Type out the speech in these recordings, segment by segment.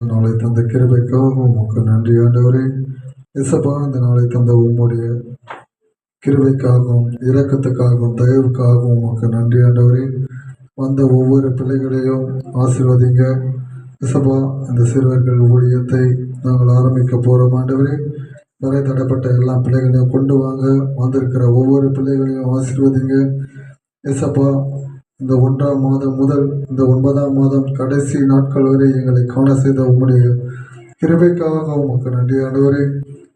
நாளை தந்த கிருபைக்காக உமக்கு நன்றி ஆண்டவரே. இசப்பா இந்த நாளை தந்த உம்முடைய கிருபைக்காகவும் இரக்கத்துக்காகவும் தயவுக்காகவும் உமக்கு நன்றி ஆண்டவரே. வந்த ஒவ்வொரு பிள்ளைகளையும் ஆசீர்வதிங்க. இசப்பா இந்த சிறுவர்கள் ஊழியத்தை நாங்கள் ஆரம்பிக்க போகிறோம் ஆண்டவரே. வரை தடப்பட்ட எல்லா பிள்ளைகளையும் கொண்டு வாங்க. வந்திருக்கிற ஒவ்வொரு பிள்ளைகளையும் ஆசீர்வதிங்க. இசப்பா இந்த ஒன்றாம் மாதம் முதல் இந்த ஒன்பதாம் மாதம் கடைசி நாட்கள் வரை எங்களை காண செய்த உம்முடைய கிருபைக்காக உமக்கு நன்றி. ஆண்டவரே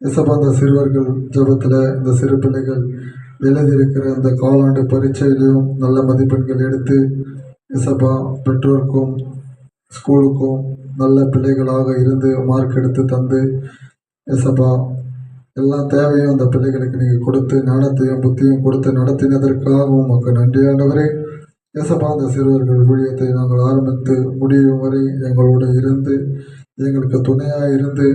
இசப்பா சிறுவர்கள் ஜெபத்தில் இந்த சிறு பிள்ளைகள் எழுதியிருக்கிற இந்த காலாண்டு பரீட்சையிலையும் நல்ல மதிப்பெண்கள் எடுத்து இசப்பா பெற்றோருக்கும் ஸ்கூலுக்கும் நல்ல பிள்ளைகளாக இருந்து மார்க் எடுத்து தந்து இசப்பா எல்லா தேவையும் அந்த பிள்ளைகளுக்கு நீங்கள் கொடுத்து ஞானத்தையும் புத்தியும் கொடுத்து நடத்தினதற்காக உமக்கு நன்றி. ஆண்டவரே அந்த சிறுவர்கள் ஊழியத்தை நாங்கள் ஆரம்பித்து முடியும் வரை எங்களோடு இருந்து எங்களுக்கு துணையாக இருந்து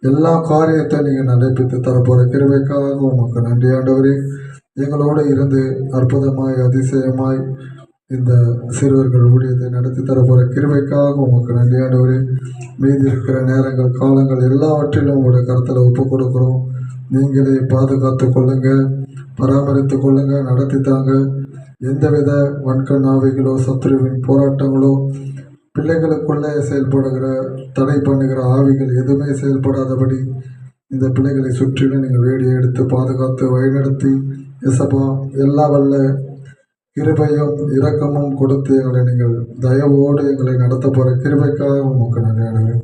எல்லா காரியத்தை நீங்கள் நடைபெற்று தரப்போகிற கிருவைக்காக உமக்கு நன்றி ஆண்டவரே. எங்களோடு இருந்து அற்புதமாய் அதிசயமாய் இந்த சிறுவர்கள் ஊழியத்தை நடத்தி தரப்போகிற கிருவைக்காக உமக்கு நன்றி ஆண்டவரே. மீதி இருக்கிற நேரங்கள் காலங்கள் எல்லாவற்றிலும் உங்களுடைய கருத்தில் ஒப்பு கொடுக்குறோம். நீங்களே பாதுகாத்து கொள்ளுங்க பராமரித்து கொள்ளுங்க நடத்தி தாங்க. எந்தவித வன்கண் ஆவிகளோ சத்துருவின் போராட்டங்களோ பிள்ளைகளுக்குள்ளே செயல்படுகிற தடை பண்ணுகிற ஆவிகள் எதுவுமே செயல்படாதபடி இந்த பிள்ளைகளை சுற்றிலும் நீங்கள் வேடி எடுத்து பாதுகாத்து வழிநடத்தி இசப்பா எல்லா வல்ல கிருபையும் இரக்கமும் கொடுத்து எங்களை நீங்கள் தயவோடு எங்களை நடத்த போகிற கிருபைக்காக உமக்கு நன்றியானவர்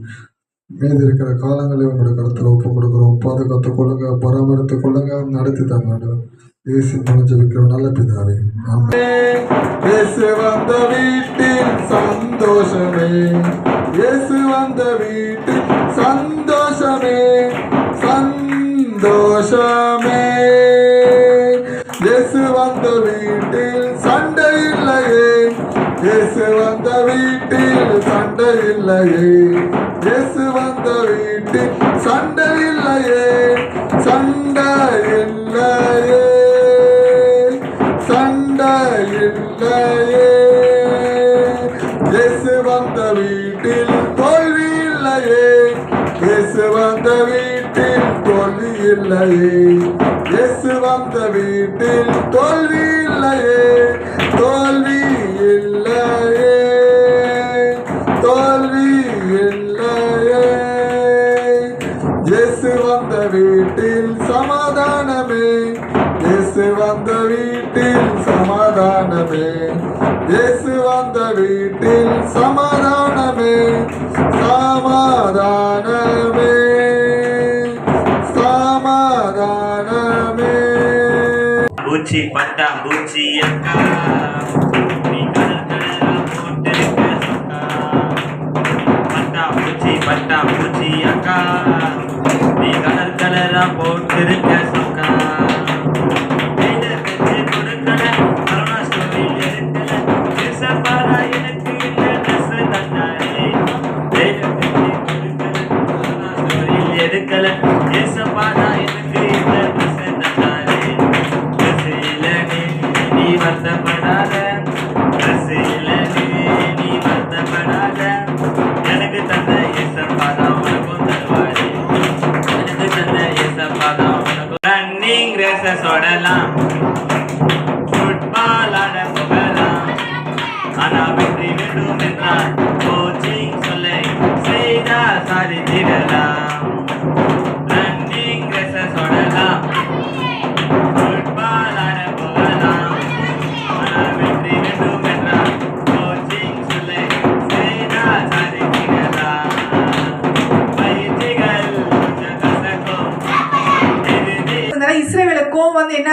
மீதி இருக்கிற காலங்களை உங்களுடைய கருத்தில் ஒப்பு கொடுக்குறோம். பாதுகாத்து கொள்ளுங்க பராமரித்து கொள்ளுங்க நடத்தி தாங்க ஏசி முடிஞ்சு நல்ல பிதாவே. இயேசு வந்த வீட்டில் சந்தோஷமே. இயேசு வந்த வீட்டில் சந்தோஷமே. சந்தோஷமே. இயேசு வந்த வீட்டில் சண்டை இல்லையே. இயேசு வந்த வீட்டில் சண்டை இல்லையே. இயேசு வந்த வீட்டில் சண்டை இல்லையே. இல்லையே இயேசு வந்த வீட்டில் தோல்வி இல்லையே தோல்வி பூச்சி பட்டா பூச்சி அக்கா. நீ பட்டா பூச்சி பட்டா பூச்சி அக்கா. நீ கலர் கலரா போட்டிருக்க சொக்கா.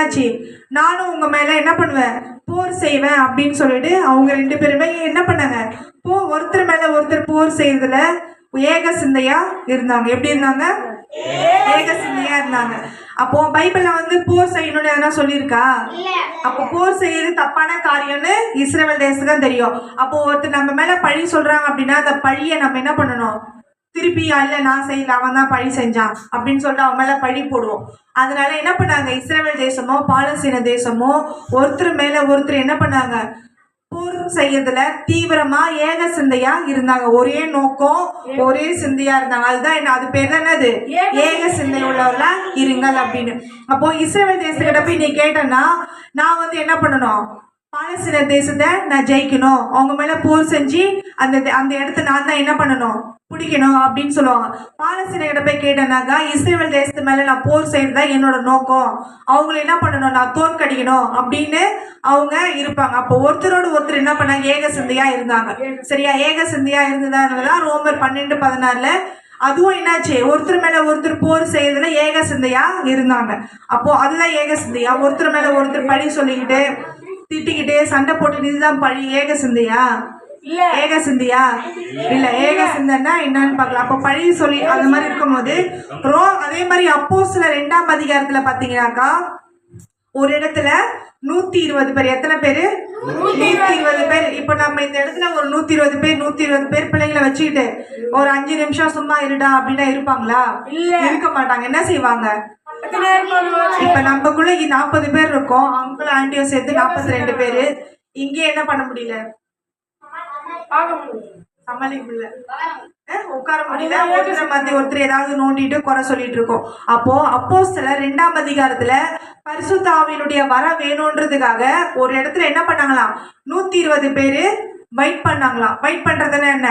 என்னாச்சு? நானும் உங்க மேல என்ன பண்ணுவேன்? போர் செய்வேன் அப்படின்னு சொல்லிட்டு அவங்க ரெண்டு பேருமே என்ன பண்ணாங்க? போ ஒருத்தர் மேல ஒருத்தர் போர் செய்யறதுல ஏக சிந்தையா இருந்தாங்க. எப்படி இருந்தாங்க? ஏக சிந்தையா இருந்தாங்க. அப்போ பைபிள்ல வந்து போர் செய்யணும்னு எதனா சொல்லியிருக்கா? அப்போ போர் செய்யறது தப்பான காரியம்னு இஸ்ரேல் தேசத்துக்கு தெரியும். அப்போ ஒருத்தர் நம்ம மேல பழி சொல்றாங்க அப்படின்னா அந்த பழியை நம்ம என்ன பண்ணணும்? திருப்பி இல்லை நான் செய்யல. அவன் தான் பழி செஞ்சான். அப்படின்னு சொல்லிட்டு அவன் மேல பழி போடுவோம். அதனால என்ன பண்ணாங்க? இஸ்ரேல் தேசமோ பாலஸ்தீன தேசமோ ஒருத்தர் மேல ஒருத்தர் என்ன பண்ணாங்க? போர் செய்யறதுல தீவிரமா ஏக சிந்தையா இருந்தாங்க. ஒரே நோக்கம் ஒரே சிந்தையா இருந்தாங்க. அதுதான் என்ன அது பேர் தான் என்னது ஏக சிந்தை உள்ளவர்களா இருங்கள் அப்படின்னு. அப்போ இஸ்ரேல் தேசத்துக்கிட்ட போய் நீ கேட்டேன்னா நான் வந்து என்ன பண்ணணும்? பாலஸ்தீன தேசத்தை நான் ஜெயிக்கணும். அவங்க மேல போர் செஞ்சு அந்த அந்த இடத்த நான் தான் என்ன பண்ணணும்? பிடிக்கணும் அப்படின்னு சொல்லுவாங்க. பாலஸ்தீன போய் கேட்டேன்னாக்கா இஸ்ரேல் தேசத்து மேலே நான் போர் செய்யறதா என்னோட நோக்கம். அவங்கள என்ன பண்ணணும்? நான் தோற்கடிக்கணும். அப்படின்னு அவங்க இருப்பாங்க. அப்போ ஒருத்தரோட ஒருத்தர் என்ன பண்ணாங்க? ஏக சிந்தையா இருந்தாங்க. சரியா? ஏக சிந்தையா இருந்ததுனாலதான் ரோமர் பன்னெண்டு பதினாறுல அதுவும் என்னாச்சு? ஒருத்தர் மேல ஒருத்தர் போர் செய்யறதுல ஏக சிந்தையா இருந்தாங்க. அப்போ அதுதான் ஏக சிந்தையா? ஒருத்தர் மேல ஒருத்தர் பழி சொல்லிக்கிட்டு திட்டிக்கிட்டு சண்டை போட்டு இதுதான் பழி ஏக சிந்தையா? ஏக சிந்தையா? இல்ல ஏக சிந்தைன்னா என்னன்னு பார்க்கலாம். அப்போ பழி சொல்லி அந்த மாதிரி இருக்கும்போது ரோ அதே மாதிரி அப்போ சில ரெண்டாம் அதிகாரத்துல பாத்தீங்கன்னாக்கா ஒரு இடத்துல நூத்தி இருபது பேர். எத்தனை பேரு? நூத்தி இருபது பேர். இப்ப நம்ம இந்த இடத்துல ஒரு நூத்தி இருபது பேர் நூத்தி இருபது பேர் பிள்ளைங்களை வச்சுக்கிட்டு ஒரு அஞ்சு நிமிஷம் சும்மா இருடா அப்படின்னா இருப்பாங்களா? இருக்க மாட்டாங்க. என்ன செய்வாங்க? இப்ப நம்மக்குள்ள நாற்பது பேர் இருக்கோம். அங்கிள் ஆண்டியும் சேர்த்து நாற்பத்தி ரெண்டு பேரு. இங்கே என்ன பண்ண முடியல? சமாளிக்க முடியல உட்கார முடியல. ஒருத்தர் மத்தி ஒருத்தர் ஏதாவது நோண்டிட்டு குறை சொல்லிட்டு இருக்கோம். அப்போ அப்போ சில ரெண்டாம் அதிகாரத்துல பரிசுத்தாவினுடைய வர வேணுன்றதுக்காக ஒரு இடத்துல என்ன பண்ணாங்களாம்? நூத்தி இருபது பேரு வெயிட் பண்ணாங்களாம். வெயிட் பண்றதுன்னா என்ன?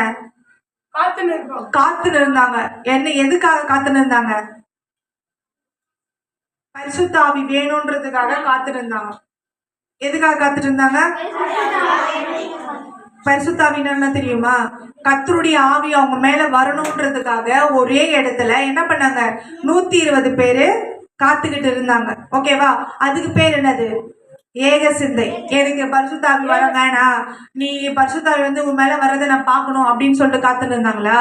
காத்து இருந்தாங்க. என்ன எதுக்காக காத்து இருந்தாங்க? பரிசுத்தாவி வேணுன்றதுக்காக காத்து இருந்தாங்க. எதுக்காக காத்துட்டு இருந்தாங்க? பரிசுத்தாவினா என்ன தெரியுமா? கத்தருடைய ஆவி அவங்க மேல வரணுன்றதுக்காக ஒரே இடத்துல என்ன பண்ணாங்க? நூத்தி இருபது பேரு காத்துக்கிட்டு இருந்தாங்க. ஓகேவா அதுக்கு பேர் என்னது? ஏக சிந்தை. எனக்கு பரிசுத்தாவி வர வேணாம் நீ பரிசுத்தாவி வந்து உன் மேல வர்றதை நான் பார்க்கணும் அப்படின்னு சொல்லிட்டு காத்துட்டு இருந்தாங்களா?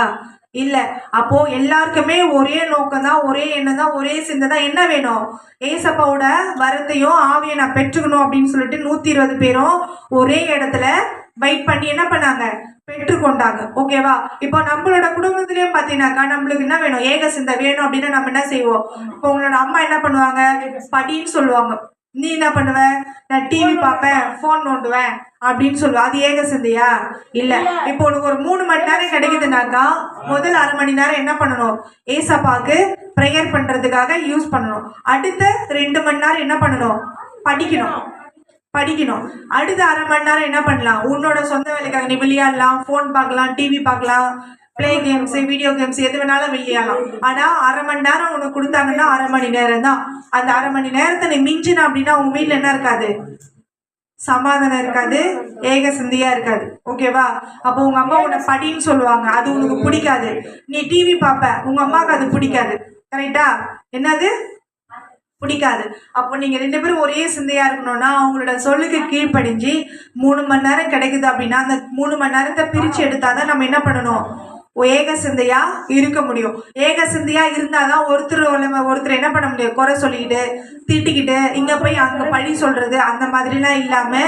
இல்ல. அப்போ எல்லாருக்குமே ஒரே நோக்கம் தான் ஒரே எண்ணம் தான் ஒரே சிந்தை தான். என்ன வேணும்? ஏசப்பாவோட வரத்தையும் ஆவியை நான் பெற்றுக்கணும் அப்படின்னு சொல்லிட்டு நூத்தி இருபது பேரும் ஒரே இடத்துல வெயிட் பண்ணி என்ன பண்ணாங்க? பெற்றுக்கொண்டாங்க. ஓகேவா இப்போ நம்மளோட குடும்பத்திலயும் பாத்தீங்கன்னாக்கா நம்மளுக்கு என்ன வேணும்? ஏக சிந்தை வேணும் அப்படின்னா நம்ம என்ன செய்வோம்? இப்போ உங்களோட அம்மா என்ன பண்ணுவாங்க? படின்னு சொல்லுவாங்க. நீ என்ன பண்ணுவ? நான் டிவி பார்ப்பேன் ஃபோன் நோண்டுவேன் அப்படின்னு சொல்லுவ. அது ஏக சிந்தையா? இல்ல. இப்போ உனக்கு ஒரு மூணு மணி நேரம் கிடைக்குதுனாக்கா முதல் அரை மணி நேரம் என்ன பண்ணணும்? ஏசப்பாக்கு ப்ரேயர் பண்றதுக்காக யூஸ் பண்ணணும். அடுத்த ரெண்டு மணி நேரம் என்ன பண்ணணும்? படிக்கணும். படிக்கணும். அடுத்த அரை மணி நேரம் என்ன பண்ணலாம்? உன்னோட சொந்த வேலைக்காக நீ விளையாடலாம் ஃபோன் பார்க்கலாம் டிவி பார்க்கலாம் ப்ளே கேம்ஸ் வீடியோ கேம்ஸ் எது வேணாலும் விளையாடலாம். ஆனால் அரை மணி நேரம் உனக்கு கொடுத்தாங்கன்னா அரை மணி நேரம் தான். அந்த அரை மணி நேரத்தை நீ மிஞ்சின அப்படின்னா உங்கள் வீட்டில் என்ன இருக்காது? சமாதானம் இருக்காது ஏக சிந்தியா இருக்காது. ஓகேவா அப்போ உங்க அம்மா உன்னை படின்னு சொல்லுவாங்க. அது உனக்கு பிடிக்காது. நீ டிவி பார்ப்ப. உங்க அம்மாவுக்கு அது பிடிக்காது. கரெக்டா என்னது? பிடிக்காது. அப்போ நீங்கள் ரெண்டு பேரும் ஒரே சிந்தையாக இருக்கணும்னா அவங்களோட சொல்லுக்கு கீழ்ப்படிஞ்சு மூணு மணி நேரம் கிடைக்குது அப்படின்னா அந்த மூணு மணி நேரத்தை பிரித்து எடுத்தால் தான் நம்ம என்ன பண்ணணும்? ஏக சிந்தையா இருக்க முடியும். ஏக சிந்தையா இருந்தாதான் ஒருத்தர் ஒருத்தர் என்ன பண்ண முடியும்? குறை சொல்லிக்கிட்டு திட்டிக்கிட்டு இங்க போய் அங்க பழி சொல்றது அந்த மாதிரிலாம் இல்லாம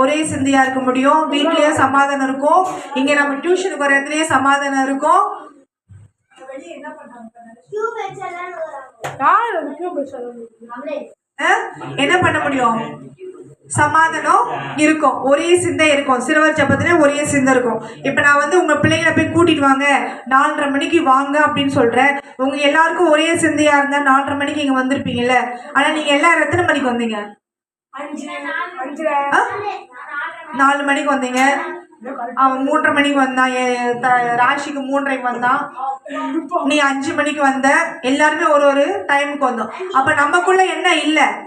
ஒரே சிந்தையா இருக்க முடியும். வீட்லயே சமாதானம் இருக்கும். இங்க நம்ம டியூஷனுக்கு வர இடத்துலயே சமாதானம் இருக்கும். அஹ், என்ன பண்ண முடியும்? சமாதானம் இருக்கும். ஒரே சிந்தை இருக்கும். சிறுவர் ஜபத்துல ஒரே சிந்தை இருக்கும். இப்ப நான் வந்து உங்க பிள்ளைங்களை போய் கூட்டிட்டு வாங்க. நாலரை மணிக்கு வாங்க அப்படின்னு சொல்றேன். உங்க எல்லாருக்கும் ஒரே சிந்தையா இருந்தா நாலரை மணிக்கு இங்க வந்திருப்பீங்கல்ல. ஆனா நீங்க எல்லாரும் எத்தனை மணிக்கு வந்தீங்க? நாலு மணிக்கு வந்தீங்க. அவன் மூன்றரை மணிக்கு வந்தான். என் ராஷிக்கு மூன்றரைக்கு வந்தான். நீ அஞ்சு மணிக்கு வந்த. எல்லாருமே ஒரு ஒரு டைமுக்கு வந்தோம். அப்ப நமக்குள்ள என்ன இல்ல?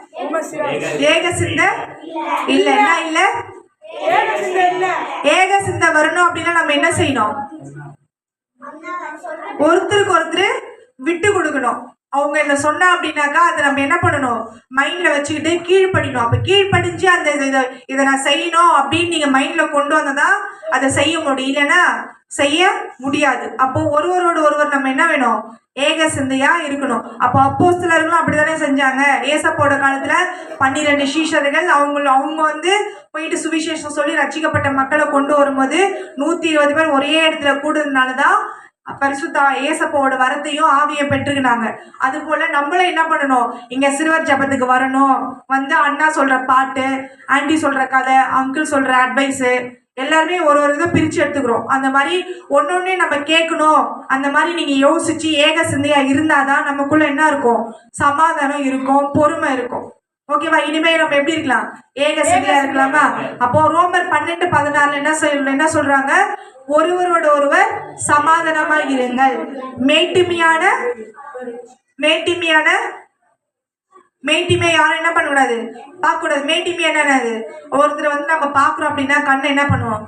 ஏக சிந்தை இல்ல. என்ன இல்ல? ஏக சிந்தை வரணும் அப்படின்னா நம்ம என்ன செய்யணும்? ஒருத்தருக்கு ஒருத்தர் விட்டு கொடுக்கணும். அவங்க என்ன சொன்னா அப்படின்னாக்கா அதை நம்ம என்ன பண்ணணும்? மைண்ட்ல வச்சுக்கிட்டு கீழ்ப்படிக்கணும். அப்ப கீழ்ப்படிஞ்சு அந்த இதை- இதை இதை நான் செய்யணும் அப்படின்னு நீங்க மைண்ட்ல கொண்டு வந்ததா அதை செய்ய முடியும். இல்லைன்னா செய்ய முடியாது. அப்போ ஒருவரோட ஒருவர் நம்ம என்ன வேணும்? ஏக சிந்தையா இருக்கணும். அப்போ அப்போ சிலர்களும் அப்படித்தானே செஞ்சாங்க. ஏசப்போட காலத்துல பன்னிரெண்டு சீஷர்கள் அவங்க அவங்க வந்து போயிட்டு சுவிசேஷம் சொல்லி ரச்சிக்கப்பட்ட மக்களை கொண்டு வரும்போது நூத்தி இருபது பேர் ஒரே இடத்துல கூடுறதுனால தான் பரிசுத்தா ஏசப்போட வரத்தையும் ஆவியை பெற்றுக்கினாங்க. அது போல நம்மளும் என்ன பண்ணணும்? இங்க சிறுவர் ஜபத்துக்கு வரணும். வந்து அண்ணா சொல்ற பாட்டு ஆண்டி சொல்ற கதை அங்கிள் சொல்ற அட்வைஸ் எல்லாருமே ஒரு ஒரு இதை பிரிச்சு எடுத்துக்கிறோம். அந்த மாதிரி ஒன்னொன்னே நம்ம கேட்கணும். அந்த மாதிரி நீங்க யோசிச்சு ஏக சிந்தையா இருந்தாதான் நமக்குள்ள என்ன இருக்கும்? சமாதானம் இருக்கும் பொறுமை இருக்கும். ஓகேவா இனிமே நம்ம எப்படி இருக்கலாம்? ஏக சிந்தையா இருக்கலாமா? அப்போ ரோமர் பன்னெண்டு பதினாறுல என்ன சொல் என்ன சொல்றாங்க? ஒருவரோட ஒருவர் சமாதானமாக இருங்கள். மேட்டுமையான மேட்டிமையான மேட்டிமையை யாரும் என்ன பண்ணக்கூடாது? பார்க்கக்கூடாது. மேட்டிமை என்னது ஒருத்தர் வந்து நம்ம பார்க்குறோம் அப்படின்னா கண்ணை என்ன பண்ணுவோம்?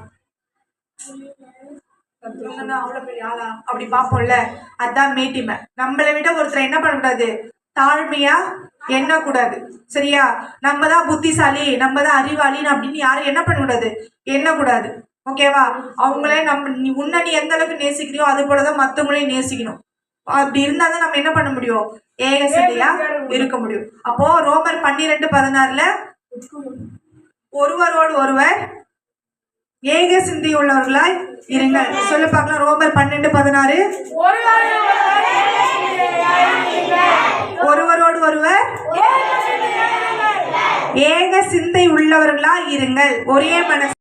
பெரிய ஆளா? அப்படி பார்ப்போம்ல. அதுதான் மேட்டிமை. நம்மளை விட ஒருத்தரை என்ன பண்ணக்கூடாது? தாழ்மையா எண்ணக்கூடாது. சரியா? நம்ம தான் புத்திசாலி நம்ம தான் அறிவாளின்னு அப்படின்னு யாரும் என்ன பண்ணக்கூடாது? எண்ணக்கூடாது. ஓகேவா? அவங்களே நம்ம நீ உன்னை நீ எந்த அளவுக்கு நேசிக்கிறியோ அது போல தான் மற்றவங்களையும் நேசிக்கணும். அப்படி இருந்தா தான் நம்ம என்ன பண்ண முடியும்? ஏக சிந்தையா இருக்க முடியும். அப்போ ரோமர் பன்னிரெண்டு பதினாறுல ஒருவரோடு ஒருவர் ஏக சிந்தை உள்ளவர்களாய் இருங்கள். சொல்லு பார்க்கலாம் ரோமர் பன்னெண்டு பதினாறு. ஒருவரோடு ஒருவர் ஏக சிந்தை உள்ளவர்களா இருங்கள். ஒரே மனசு